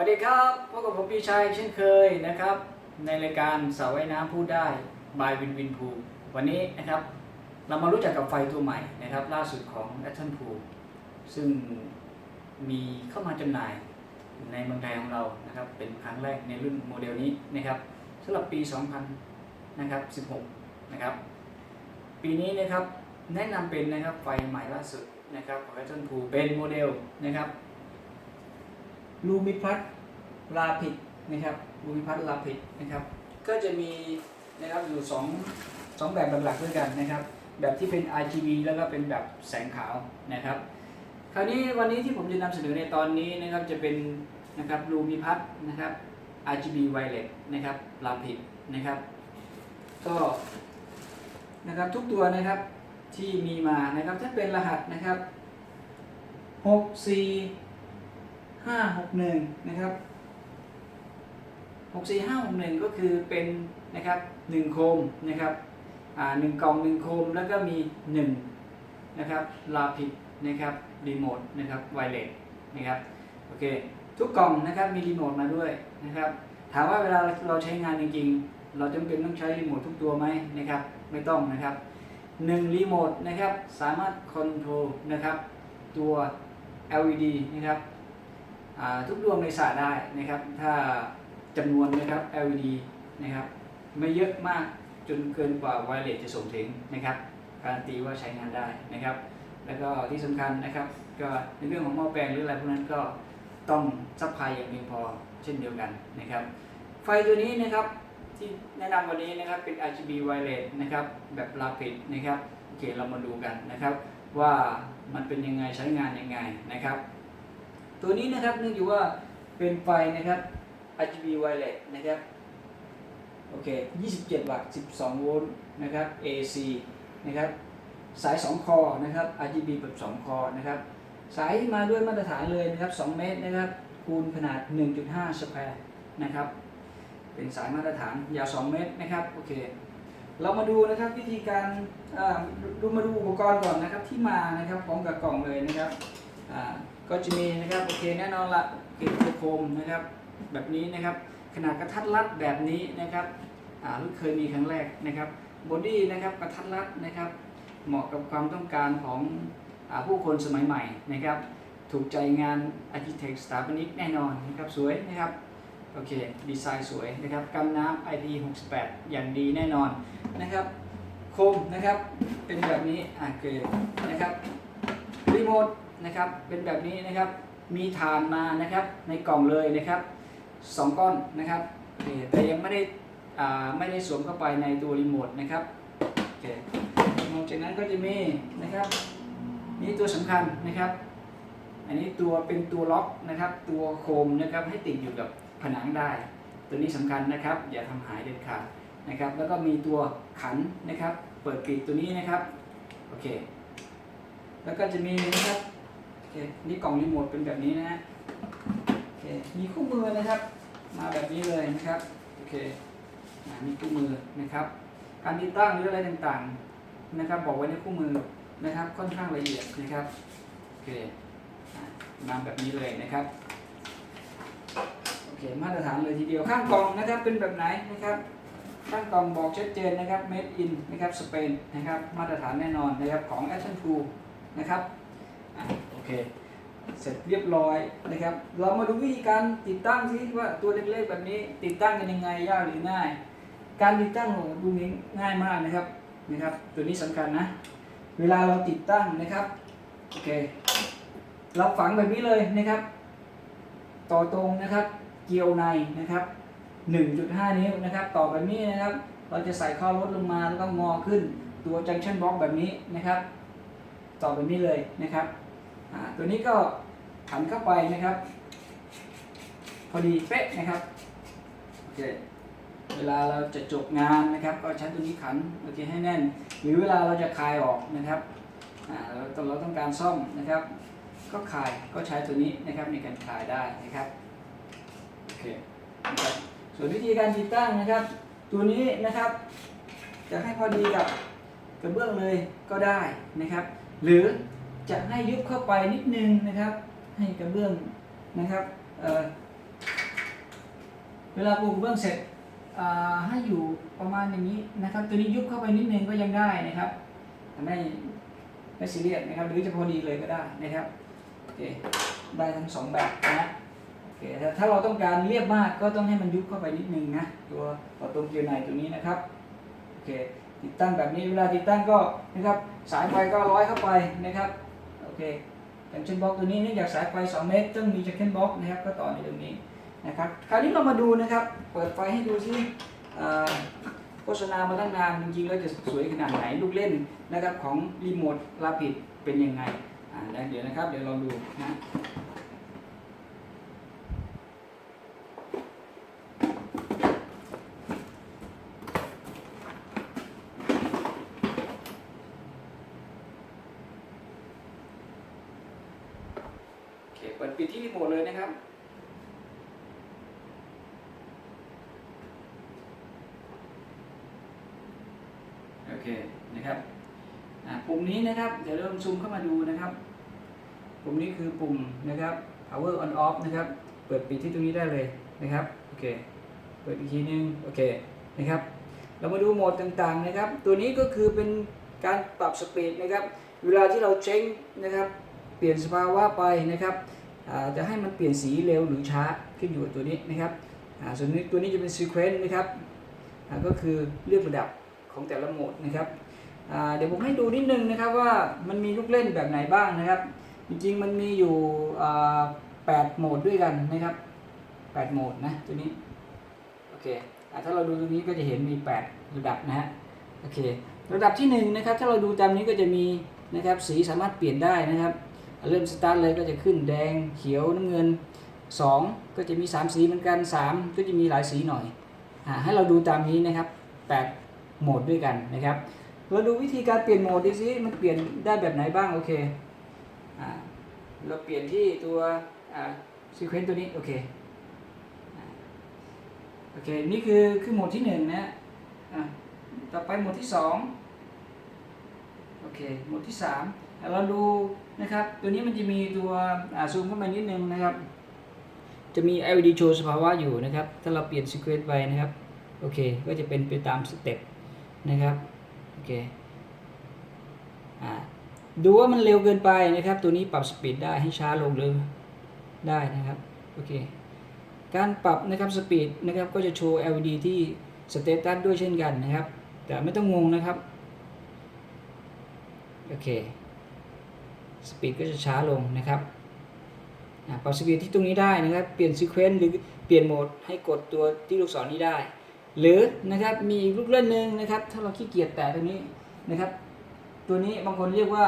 วัสดีครับพบกับผมพี่ชัยเช่นเคยนะครับ ในรายการสาวว่ายน้ำพูดได้บายวินวินพูวันนี้นะครับ เรามารู้จักกับไฟตัวใหม่นะครับ ล่าสุดของ a t t o n Pool ซึ่งมีเข้ามาจำหน่ายในเมืองไทยของเรานะครับ เป็นครั้งแรกในรุ่นโมเดลนี้นะครับสำหรับปี 2000นะครับ16 นะครับ ปีนี้นะครับแนะนำเป็นนะครับไฟใหม่ล่าสุดนะครับของ a t t o n Pool เป็นโมเดลนะครับ ลูมิพัทลาพิดนะครับลูมิพัทลาพิดนะครับ ก็จะมีนะครับอยู่สองสองแบบหลักๆด้วยกันนะครับ แบบที่เป็น RGB แล้วก็เป็นแบบแสงขาวนะครับ คราวนี้วันนี้ที่ผมจะนำเสนอในตอนนี้นะครับจะเป็นนะครับลูมิพัทนะครับ RGB Violet นะครับลาพิดนะครับ ก็นะครับทุกตัวนะครับที่มีมานะครับถ้าเป็นรหัสนะครับ6 4 ห้าหกหนึ่งนะครับหกสี่ห้าหกหนึ่งก็คือเป็นนะครับหนึ่งโคมนะครับอ่าหนึ่งกล่องหนึ่งโคมแล้วก็มีหนึ่งนะครับลาพิดนะครับรีโมทนะครับไวเลสนะครับโอเคทุกกล่องนะครับมีรีโมทมาด้วยนะครับถามว่าเวลาเราใช้งานจริงๆ เราจำเป็นต้องใช้รีโมททุกตัวไหมนะครับไม่ต้องนะครับหนึ่งรีโมทนะครับสามารถคอนโทรลนะครับตัว LED นะครับ ทุกดวงในสระได้นะครับ ถ้าจำนวนนะครับ LED นะครับไม่เยอะมากจนเกินกว่าไวเลสจะส่งถึงนะครับ การนตีว่าใช้งานได้นะครับ แล้วก็ที่สำคัญนะครับ ก็ในเรื่องของหม้อแปลงหรืออะไรพวกนั้นก็ต้องซัพพลายอย่างเพียงพอเช่นเดียวกันนะครับ ไฟตัวนี้นะครับที่แนะนำวันนี้นะครับเป็น RGB wireless นะครับแบบ rapid นะครับโอเคเรามาดูกันนะครับ ว่ามันเป็นยังไงใช้งานยังไงนะครับ ตัวนี้นะครับเนื่องจากว่าเป็นไฟนะครับ RGB wireless นะครับโอเค 27 วัตต์ 12 โวลต์นะครับ AC นะครับสาย 2 คอนะครับ RGB แบบ 2 คอนะครับสายมาด้วยมาตรฐานเลยนะครับ 2 เมตรนะครับคูณขนาด 1.5 สแควร์นะครับเป็นสายมาตรฐานยาว 2 เมตรนะครับโอเคเรามาดูนะครับวิธีการดูมาดูอุปกรณ์ก่อนนะครับที่มานะครับพร้อมกับกล่องเลยนะครับ อ่าก็จะมีนะครับโอเคแน่นอนละเกล็ดโคมนะครับ แบบนี้นะครับ ขนาดกระทัดรัดแบบนี้นะครับอ่ารุ่นเคยมีครั้งแรกนะครับบอดี้นะครับกระทัดรัดนะครับ เหมาะกับความต้องการของอผู้คนสมัยใหม่นะครับ ถูกใจงาน Architect สถาปนิกแน่นอนนะครับสวยนะครับโอเคดีไซน์สวยนะครับกันน้ำ IP68 อย่างดีแน่นอนนะครับโคมนะครับเป็นแบบนี้อะโอเคนะครับรีโมท นะครับ เป็นแบบนี้นะครับ มีฐานมานะครับในกล่องเลยนะครับสองก้อนนะครับแต่ยังไม่ได้อ่าไม่ได้สวมเข้าไปในตัวรีโมทนะครับโอเคนอกจากนั้นก็จะมีนะครับนี่ตัวสำคัญนะครับ อันนี้ตัวเป็นตัวล็อกนะครับ ตัวโคมนะครับให้ติดอยู่กับผนังได้ ตัวนี้สำคัญนะครับ อย่าทำหายเด็ดขาดนะครับ แล้วก็มีตัวขันนะครับ เปิดปิดตัวนี้นะครับโอเค แล้วก็จะมีนะครับ เคนี่กล่องรีโมทเป็นแบบนี้นะฮะโอเคมีคู่มือนะครับ มาแบบนี้เลยนะครับโอเคมีคู่มือนะครับ การติดตั้งหรืออะไรต่างๆนะครับ บอกไว้ในคู่มือนะครับ ค่อนข้างละเอียดนะครับโอเคมาแบบนี้เลยนะครับโอเคมาตรฐานเลยทีเดียวข้างกล่องนะครับเป็นแบบไหนนะครับข้างกล่องบอกชัดเจนนะครับ made in นะครับสเปนนะครับมาตรฐานแน่นอนนะครับของ a c t i o n 2นะครับ เคเสร็จเรียบร้อยนะครับ เรามาดูวิธีการติดตั้งซิว่าตัวเล็กๆแบบนี้ติดตั้งกันยังไงยากหรือง่าย การติดตั้งของดูนี้ง่ายมากนะครับนะครับ ตัวนี้สำคัญนะ เวลาเราติดตั้งนะครับโอเคเราฝังแบบนี้เลยนะครับ ต่อตรงนะครับ เกลียวในนะครับ 1.5 นิ้วนะครับ ต่อแบบนี้นะครับ เราจะใส่ข้อรถลงมาแล้วก็งอขึ้นตัว junction box แบบนี้นะครับ ต่อแบบนี้เลยนะครับ ตัวนี้ก็ขันเข้าไปนะครับ พอดีเป๊ะนะครับโอเคเวลาเราจะจบงานนะครับ ก็ใช้ตัวนี้ขันโอเคให้แน่น หรือเวลาเราจะคลายออกนะครับอ่าเราต้องเราต้องการซ่อมนะครับ ก็คลายก็ใช้ตัวนี้นะครับในการคลายได้นะครับโอเคนะครับส่วนวิธีการติดตั้งนะครับ ตัวนี้นะครับจะให้พอดีกับกระเบื้องเลยก็ได้นะครับ หรือ จะให้ยุบเข้าไปนิดนึงนะครับ ให้กระเบื้องนะครับเเวลาปูกระเบื้องเสร็จให้อยู่ประมาณอย่างนี้นะครับ ตัวนี้ยุบเข้าไปนิดนึงก็ยังได้นะครับไม่ไม่ซีเรียสนะครับ หรือจะพอดีเลยก็ได้นะครับโอเคได้ทั้งสองแบบนะโอเคแต่ถ้าเราต้องการเรียบมากก็ต้องให้มันยุบเข้าไปนิดนึงนะตัวตัวตรงเกียวในตัวนี้นะครับโอเคติดตั้งแบบนี้เวลาติดตั้งก็นะครับสายไฟก็ร้อยเข้าไปนะครับ คอเคจังเช่นบล็อกตัวนี้เนื่องจากสายไฟ 2 เมตรต้องมีจังเช่นบล็อกนะครับก็ต่อในตรงนี้นะครับคราวนี้เรามาดูนะครับ เปิดไฟให้ดูซิโฆษณามาตั้งนานจริงๆแล้วจะสวยขนาดไหนลูกเล่นนะครับของรีโมทลาปิดเป็นยังไงอ่าเดี๋ยวนะครับ เดี๋ยวลองดูนะโอเคเปิดที่รีโมทเลยนะครับโอเคนะครับปุ่มนี้นะครับเดี๋ยวเริ่มซูมเข้ามาดูนะครับ ปุ่มนี้คือปุ่มนะครับ power on off นะครับ เปิดปิดที่ตรงนี้ได้เลยนะครับโอเคเปิดอีกทีนึงโอเคนะครับ เรามาดูโหมดต่างๆนะครับ ตัวนี้ก็คือเป็นการปรับสปีดนะครับ เวลาที่เราเช็งนะครับ เปลี่ยนสภาวะไปนะครับ จะให้มันเปลี่ยนสีเร็วหรือช้าขึ้นอยู่กับตัวนี้นะครับส่วนนี้ตัวนี้จะเป็น sequence นะครับก็คือเลือกระดับของแต่ละโหมดนะครับเดี๋ยวผมให้ดูนิดนึงนะครับว่ามันมีลูกเล่นแบบไหนบ้างนะครับ จริงๆมันมีอยู่ 8 โหมดด้วยกันนะครับ 8 โหมดนะตัวนี้โอเคอถ้าเราดูตรงนี้ก็จะเห็นมี 8 ระดับนะฮะโอเค ระดับที่1นะครับถ้าเราดูตามนี้ก็จะมีนะครับสีสามารถเปลี่ยนได้นะครับ เริ่มสตาร์ทเลยก็จะขึ้นแดงเขียวน้ำเงิน 2 ก็จะมี 3 สีเหมือนกัน 3 ก็จะมีหลายสีหน่อยอให้เราดูตามนี้นะครับ 8 โหมดด้วยกันนะครับ เราดูวิธีการเปลี่ยนโหมดดิซิมันเปลี่ยนได้แบบไหนบ้าง โอเคอเราเปลี่ยนที่ตัวซีเควนต์ตัวนี้ โอเคอโอเค นี่คือคือโหมดที่หนึ่งนะต่อไปโหมดที่สองโอเค โหมดที่สามเราดู นะครับ ตัวนี้มันจะมีตัวซูมเข้ามานิดนึงนะครับ จะมี LED โชว์สภาวะอยู่นะครับ ถ้าเราเปลี่ยนซีเควนต์ไปนะครับ โอเค ก็จะเป็นไปตามสเต็ปนะครับ โอเคอดูว่ามันเร็วเกินไปนะครับ ตัวนี้ปรับสปีดได้ให้ช้าลงเลยได้นะครับ โอเค การปรับนะครับสปีดนะครับ ก็จะโชว์ LED ที่สเตตัสด้วยเช่นกันนะครับ แต่ไม่ต้องงงนะครับ โอเค สปีดก็จะช้าลงนะครับปรับสปีดที่ตรงนี้ได้นะครับ เปลี่ยนซีเควนต์หรือเปลี่ยนโหมดให้กดตัวที่ลูกศรนี้ได้ หรือนะครับมีอีกลูกเล่นหนึ่งนะครับ ถ้าเราขี้เกียจแตะตรงนี้นะครับ ตัวนี้บางคนเรียกว่า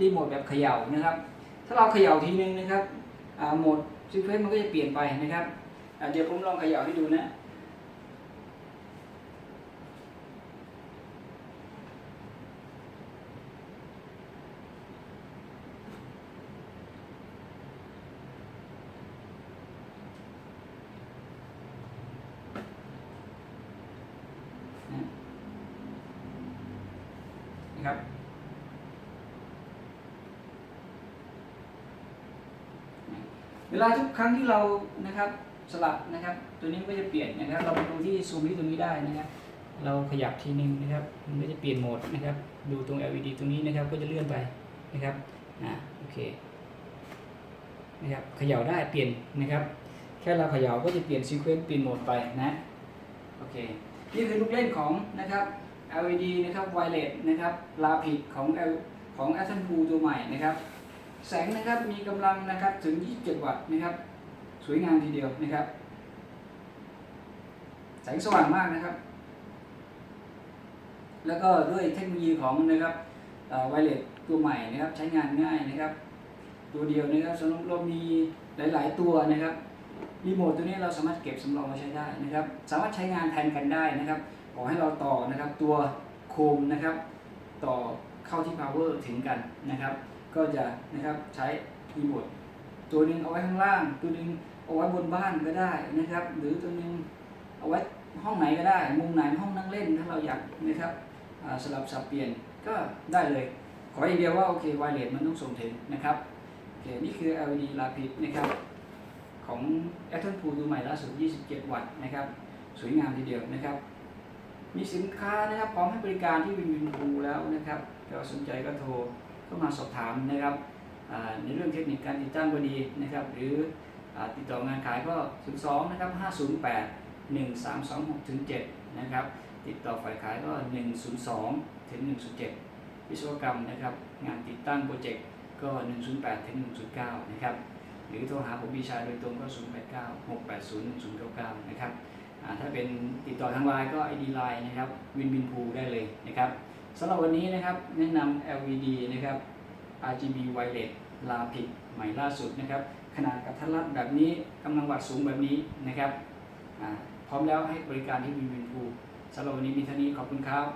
รีโมทแบบเขย่านะครับ ถ้าเราเขย่าทีนึงนะครับโหมดซีเควนต์มันก็จะเปลี่ยนไปนะครับเดี๋ยวผมลองเขย่าให้ดูนะ นะครับ เวลาทุกครั้งที่เรานะครับสลับนะครับ ตัวนี้ก็จะเปลี่ยนนะครับ เรามาดูที่ซูมที่ตรงนี้ได้นะครับ เราขยับทีนึงนะครับ มันก็จะเปลี่ยนโหมดนะครับ ดูตรง LED ตรงนี้นะครับ ก็จะเลื่อนไปนะครับ อ่า โอเค นะครับเขย่าได้เปลี่ยนนะครับ แค่เราเขย่าก็จะเปลี่ยนซีเควนต์เปลี่ยนโหมดไปนะ โอเค นี่คือลูกเล่นของนะครับ LED นะครับไวเลสนะครับลาผิดของ L ของ a t o m 2ตัวใหม่นะครับ แสงนะครับมีกำลังนะครับถึง 27 วัตต์นะครับ สวยงามทีเดียวนะครับ แสงสว่างมากนะครับ แล้วก็ด้วยเทคโนโลยีของนะครับไวเลสตัวใหม่นะครับ ใช้งานง่ายนะครับ ตัวเดียวนะครับสำหรับเรามีหลาย ๆ ตัวนะครับรีโมทตัวนี้เราสามารถเก็บสำรองมาใช้ได้นะครับ สามารถใช้งานแทนกันได้นะครับ ขอให้เราต่อนะครับตัวโคมนะครับ ต่อเข้าที่ power ถึงกันนะครับ ก็จะนะครับใช้รีโมทตัวหนึ่งเอาไว้ข้างล่าง ตัวหนึ่งเอาไว้บนบ้านก็ได้นะครับ หรือตัวหนึ่งเอาไว้ห้องไหนก็ได้ มุมไหนห้องนั่งเล่นถ้าเราอยากนะครับสลับสับเปลี่ยนก็ได้เลย ขออย่างเดียวว่าโอเคไวเลสมันต้องส่งถึงนะครับโอเคนี่คือ LED ลาพิดนะครับของของ a t o n Pool ตัวใหม่ล่าสุด 27 วัตต์นะครับ สวยงามทีเดียวนะครับ มีสินค้านะครับพร้อมให้บริการที่วินวินูแล้วนะครับถ้าสนใจก็โทรเข้ามาสอบถามนะครับในเรื่องเทคนิคการติดตั้งก็ดีนะครับหรืออติดต่องานขายก็ 02 นะครับ 508 1326ถึง7นะครับติดต่อฝ่ายขายก็ 102ถึง107วิศวกรรมนะครับงานติดตั้งโปรเจกต์ก็ 108ถึง109นะครับหรือโทรหาผมบีชาโดยตรงก็ 089 680 1099 นะครับ ถ้าเป็นติดต่อทางไลน์ก็ ID Line นะครับวินวินพูได้เลยนะครับสำหรับวันนี้นะครับแนะนำ LED นะครับ RGB Wireless ลาผิดใหม่ล่าสุดนะครับ ขนาดกระทัดรัดแบบนี้กำลังวัดสูงแบบนี้นะครับพร้อมแล้วให้บริการที่วินวินพูสำหรับวันนี้มีเท่านี้ขอบคุณครับ